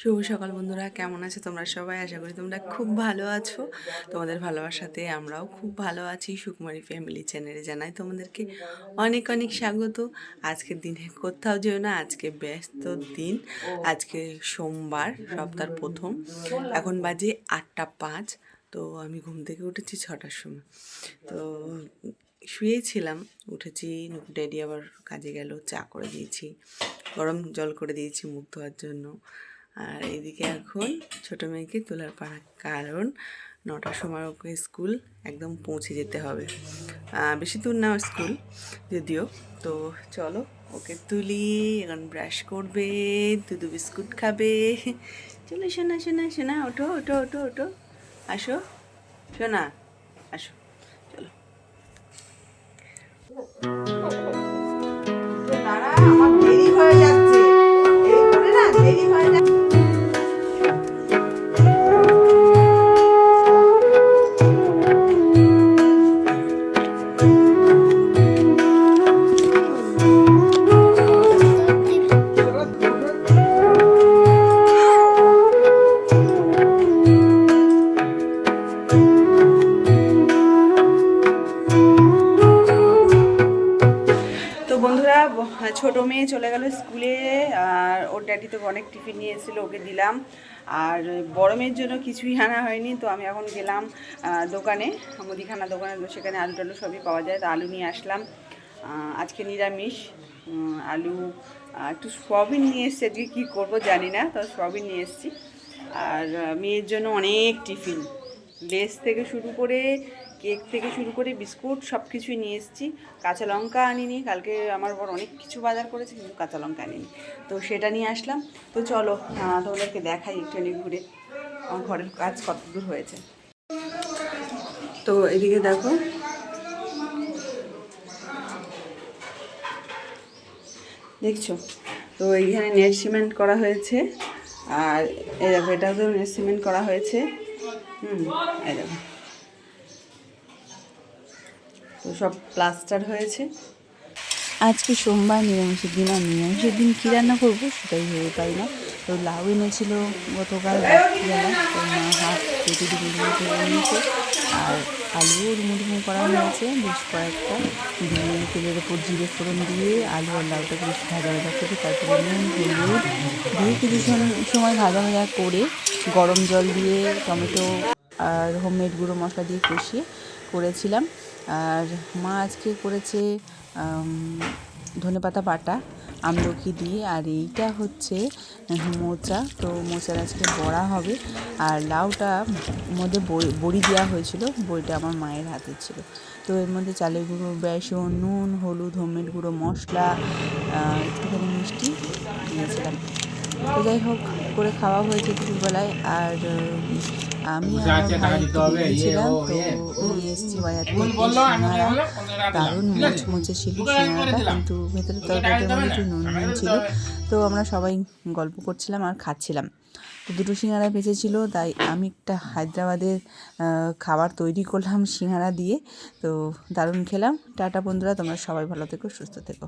শুভ সকাল বন্ধুরা, কেমন আছো তোমরা সবাই? আশা করি তোমরা খুব ভালো আছো। তোমাদের ভালোবাসাতে আমরাও খুব ভালো আছি। সুকুমারী ফ্যামিলি চ্যানেলে জানাই তোমাদেরকে অনেক অনেক স্বাগত। আজকের দিনে কোথাও যেও না, আজকে ব্যস্ত দিন। আজকে সোমবার, সপ্তাহের প্রথম। এখন বাজে আটটা পাঁচ, তো আমি ঘুম থেকে উঠেছি ছটার সময়। তো শুয়েছিলাম, উঠেছি ড্যাডি আবার কাজে গেল, চা করে দিয়েছি। গরম জল করে দিয়েছি মুখ ধোয়ার জন্য। আর এদিকে এখন ছোটো মেয়েকে তোলার পাড়া কারণ নটার সময় ওকে স্কুল একদম পৌঁছে যেতে হবে। বেশি দূর না স্কুল, যদিও। তো চলো, ওকে তুলি, এখন ব্রাশ করবে, দুধু বিস্কুট খাবে। চলো শোনা শোনা শোনা ওঠো ওঠো ওঠো ওঠো। আসো শোনা আসো, চলো। ছোট মেয়ে চলে গেল স্কুলে, আর ওর ড্যাডি তো অনেক টিফিন নিয়ে এসেছিল ওকে দিলাম। আর বড় মেয়ের জন্য কিছুই আনা হয়নি, তো আমি এখন গেলাম দোকানে, মুদিখানা দোকানে সেখানে আলু টালু সবই পাওয়া যায়, তো আলু নিয়ে আসলাম। আজকে নিরামিষ আলু একটু সয়াবিন নিয়ে এসছি, আজকে কী করব জানি না, তো সয়াবিন নিয়ে এসেছি। আর মেয়ের জন্য অনেক টিফিন। লেস থেকে শুরু করে কেক থেকে শুরু করে বিস্কুট সব কিছুই নিয়ে এসেছি। কাঁচা লঙ্কা আনিনি, কালকে আমার বড় অনেক কিছু বাজার করেছে কিন্তু কাঁচা লঙ্কা আনিনি। তো সেটা নিয়ে আসলাম। তো চলো তোমাদেরকে দেখাই একটুখানি ঘুরে। আমার ঘরের কাজ কত দূর হয়েছে। তো এদিকে দেখো। দেখছ? তো এইখানে নেট সিমেন্ট করা হয়েছে। আর দেখো, এটাতেও নেট সিমেন্ট করা হয়েছে। হুম দেখো। তো সব প্লাস্টার হয়েছে। আজকে সোমবার নিরামিষের দিন, আর নিরামিষের দিন কী রান্না করব সেটাই ভেবে পাই না। তো লাউ এনেছিল গতকাল রাত্রিবেলা, তো মা হাত কেটে করে নিয়েছে আর আলুও ডুমো ডুমো করা হয়েছে, বেশ কয়েকটা। দিয়ে তেলের ওপর জিরে ফোড়ন দিয়ে আলু আর লাউটাকে বেশ ভাজা ভাজা করে তারপরে নুন, হলুদ দিয়ে কিছু সময় ভাজা ভাজা করে গরম জল দিয়ে টমেটো আর হোমমেড গুঁড়ো মশলা দিয়ে কষিয়ে করেছিলাম। আর মা আজকে করেছে ধনে পাতা বাটা আমলকি দিয়ে, আর এইটা হচ্ছে মোচা। তো মোচার আজকে বড়া হবে। আর লাউটা মধ্যে বড়ি- দেওয়া হয়েছিল, বড়িটা আমার মায়ের হাতে ছিল। তো এর মধ্যে চালের গুঁড়ো, বেসন, নুন, হলুদ হোমমেড গুঁড়ো, মশলা একটুখানি মিষ্টি দিয়েছিলাম তো যাই হোক করে খাওয়া হয়েছে দুপুরবেলায় আর আমি বেরিয়েছিলাম তো নিয়ে এসেছি বাজার থেকে সিঙ্গারা দারুণ মুচমুচে ছিল সিঙ্গারাটা কিন্তু ভেতরে একটু নুন নুন ছিল। তো আমরা সবাই গল্প করছিলাম আর খাচ্ছিলাম। তো দুটো সিঙ্গারা বেঁচেছিল তাই আমি একটা হায়দ্রাবাদের খাবার তৈরি করলাম সিঙ্গারা দিয়ে। তো দারুণ খেলাম। টাটা বন্ধুরা তোমরা সবাই ভালো থেকো সুস্থ থেকো।